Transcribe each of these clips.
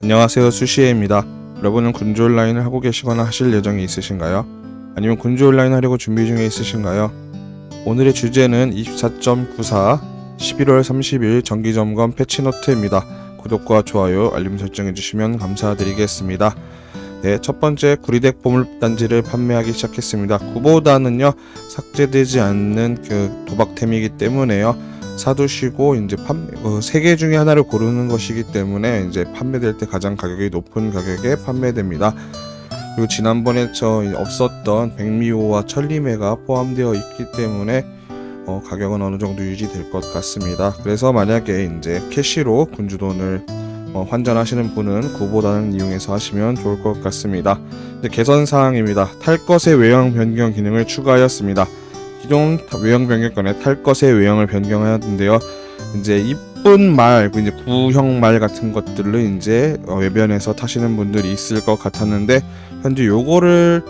안녕하세요 수시에입니다. 여러분은 군주 온라인을 하고 계시거나 하실 예정이 있으신가요? 아니면 군주 온라인 하려고 준비 중에 있으신가요? 오늘의 주제는 24.94 11월 30일 정기점검 패치노트입니다. 구독과 좋아요, 알림 설정해 주시면 감사드리겠습니다. 네, 첫 번째 구리덱 보물단지를 판매하기 시작했습니다. 구보다는요 삭제되지 않는 그 도박템이기 때문에요. 사두시고 이제 판매 어, 세개 중에 하나를 고르는 것이기 때문에 이제 판매될 때 가장 가격이 높은 가격에 판매됩니다. 그리고 지난번에 저 없었던 백미호와 천리매가 포함되어 있기 때문에 어, 가격은 어느 정도 유지될 것 같습니다. 그래서 만약에 이제 캐시로 군주돈을 어, 환전하시는 분은 구보다는 이용해서 하시면 좋을 것 같습니다. 개선 사항입니다. 탈 것의 외형 변경 기능을 추가하였습니다. 기존 외형 변경권에 탈 것의 외형을 변경하였는데요. 이제 이쁜 말, 그 이제 구형 말 같은 것들을 이제 어, 외변에서 타시는 분들이 있을 것 같았는데 현재 요거를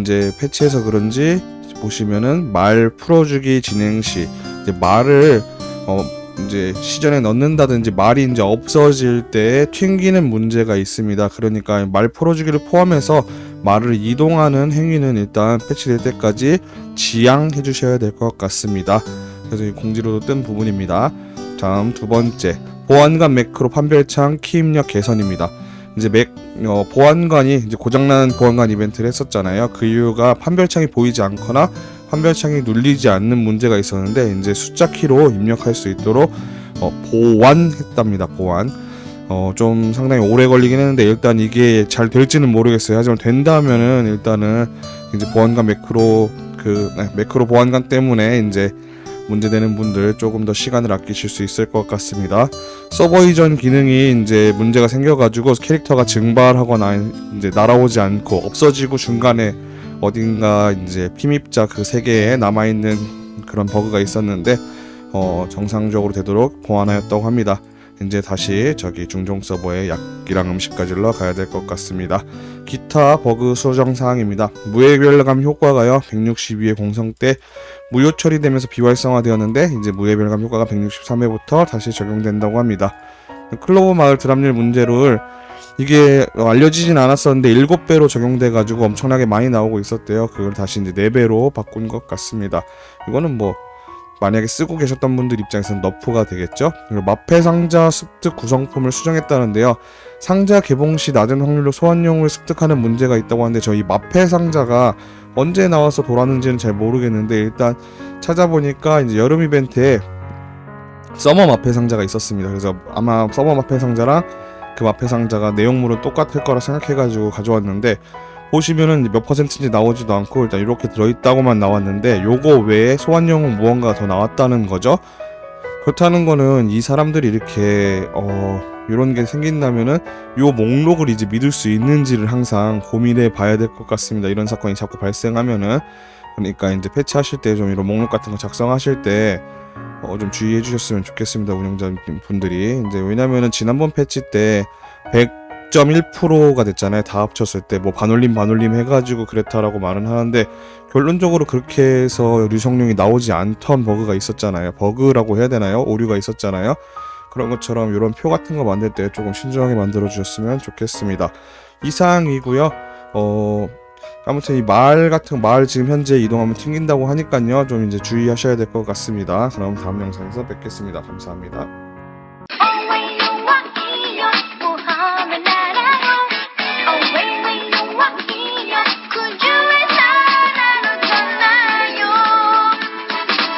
이제 패치해서 그런지 보시면은 말 풀어주기 진행 시 이제 말을 어 이제 시전에 넣는다든지 말이 이제 없어질 때 튕기는 문제가 있습니다. 그러니까 말 풀어주기를 포함해서 말을 이동하는 행위는 일단 패치될 때까지 지양해 주셔야 될 것 같습니다. 그래서 이 공지로도 뜬 부분입니다. 다음 두 번째 보안관 매크로 판별창 키 입력 개선입니다. 이제 맥 어, 보안관이 이제 고장난 보안관 이벤트를 했었잖아요. 그 이유가 판별창이 보이지 않거나 판별창이 눌리지 않는 문제가 있었는데 이제 숫자 키로 입력할 수 있도록 어, 보완했답니다. 보완. 어, 좀 상당히 오래 걸리긴 했는데 일단 이게 잘 될지는 모르겠어요. 하지만 된다면은 일단은 이제 보안관 매크로 그 네, 매크로 보안관 때문에 이제 문제되는 분들 조금 더 시간을 아끼실 수 있을 것 같습니다. 서버 이전 기능이 이제 문제가 생겨가지고 캐릭터가 증발하거나 이제 날아오지 않고 없어지고 중간에 어딘가 이제 피입자 그세 개에 남아 있는 그런 버그가 있었는데 어, 정상적으로 되도록 보완하였다고 합니다. 이제 다시 저기 중종 서버에 약이랑 음식 가지러 가야 될 것 같습니다. 기타 버그 수정 사항입니다. 무해별감 효과가요 162회 공성 때 무효 처리되면서 비활성화되었는데 이제 무해별감 효과가 163회부터 다시 적용된다고 합니다. 클로버 마을 드랍률 문제를 이게 알려지진 않았었는데 7배로 적용돼 가지고 엄청나게 많이 나오고 있었대요. 그걸 다시 이제 4배로 바꾼 것 같습니다. 이거는 뭐 만약에 쓰고 계셨던 분들 입장에서는 너프가 되겠죠. 그리고 마패 상자 습득 구성품을 수정했다는데요. 상자 개봉 시 낮은 확률로 소환용을 습득하는 문제가 있다고 하는데 저희 마패 상자가 언제 나와서 돌았는지는 잘 모르겠는데 일단 찾아보니까 이제 여름 이벤트에 서머 마패 상자가 있었습니다. 그래서 아마 서머 마패 상자랑 그 마패 상자가 내용물은 똑같을 거라 생각해가지고 가져왔는데 보시면은 몇 퍼센트인지 나오지도 않고 일단 이렇게 들어있다고만 나왔는데 요거 외에 소환용은 무언가 더 나왔다는 거죠. 그렇다는 거는 이 사람들이 이렇게 어 이런 게 생긴다면은 요 목록을 이제 믿을 수 있는지를 항상 고민해 봐야 될 것 같습니다. 이런 사건이 자꾸 발생하면은 그러니까 이제 패치하실 때 좀 이런 목록 같은 거 작성하실 때 어, 좀 주의해 주셨으면 좋겠습니다. 운영자 분들이 이제 왜냐면은 지난번 패치 때 100.1%가 됐잖아요. 다 합쳤을 때 뭐 반올림 반올림 해가지고 그랬다라고 말은 하는데 결론적으로 그렇게 해서 류성룡이 나오지 않던 버그가 있었잖아요. 버그라고 해야 되나요? 오류가 있었잖아요. 그런 것처럼 이런 표 같은 거 만들 때 조금 신중하게 만들어 주셨으면 좋겠습니다. 이상이고요. 어 아무튼 이 마을 같은 마을 지금 현재 이동하면 튕긴다고 하니까요. 좀 이제 주의하셔야 될 것 같습니다. 그럼 다음 영상에서 뵙겠습니다. 감사합니다.